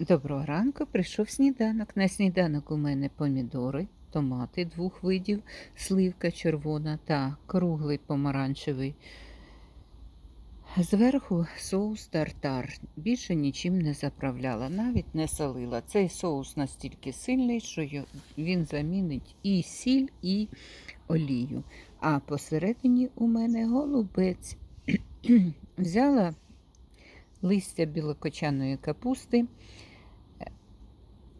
Доброго ранку, прийшов сніданок. На сніданок у мене помідори, томати двох видів, сливка червона та круглий помаранчевий. Зверху соус тартар. Більше нічим не заправляла, навіть не солила. Цей соус настільки сильний, що він замінить і сіль, і олію. А посередині у мене голубець. Взяла листя білокочаної капусти.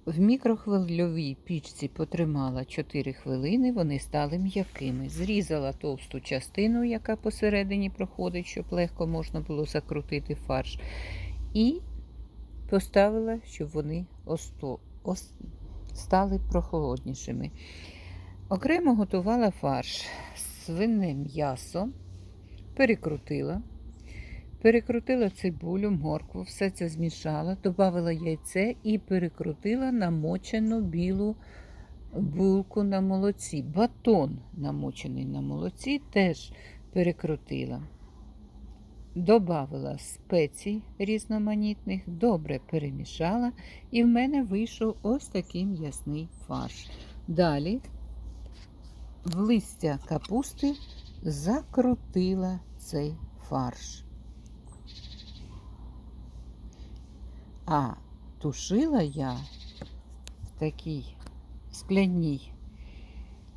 В мікрохвильовій пічці потримала 4 хвилини, вони стали м'якими. Зрізала товсту частину, яка посередині проходить, щоб легко можна було закрутити фарш. І поставила, щоб вони осто... ос... стали прохолоднішими. Окремо готувала фарш, свине м'ясо, перекрутила. Перекрутила цибулю, моркву, все це змішала, додала яйце і перекрутила намочену білу булку на молоці. Батон намочений на молоці теж перекрутила. Добавила спецій різноманітних, добре перемішала, і в мене вийшов ось такий м'ясний фарш. Далі в листя капусти закрутила цей фарш. А тушила я в такій скляній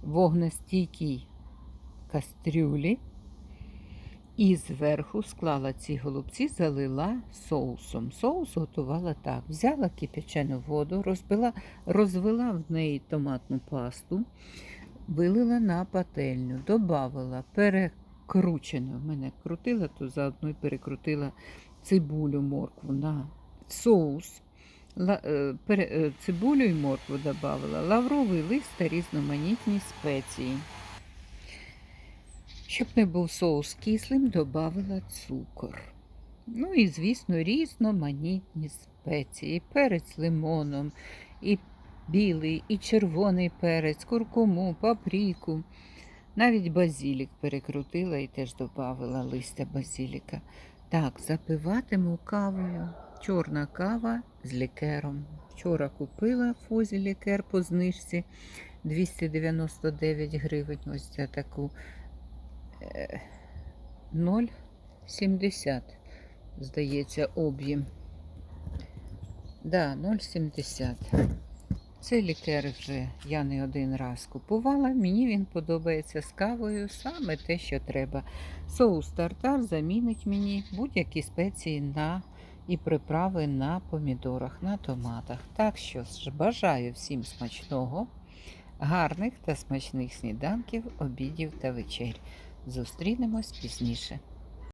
вогнестійкій кастрюлі і зверху склала ці голубці, залила соусом. Соус готувала так. Взяла кипячену воду, розбила, розвела в неї томатну пасту, вилила на пательню, додавала перекручену. В мене крутила, то заодно й перекрутила цибулю, моркву на соус. Е, е, цибулю і моркву додавала, лавровий лист та різноманітні спеції. Щоб не був соус кислим, додавала цукор. Ну і, звісно, різноманітні спеції, перець лимоном, і білий, і червоний перець, куркуму, папріку. Навіть базілік перекрутила і теж додавала листя базіліка. Так, запиватиму кавою. Чорна кава з лікером. Вчора купила фозі лікер по знижці 299 гривень. Ось за таку е, 0,70, здається, об'єм. Да, 0,70. Цей лікер вже я не один раз купувала. Мені він подобається з кавою, саме те, що треба. Соус тартар замінить мені будь-які спеції на і приправи на помідорах, на томатах. Так що ж, бажаю всім смачного, гарних та смачних сніданків, обідів та вечерь. Зустрінемось пізніше.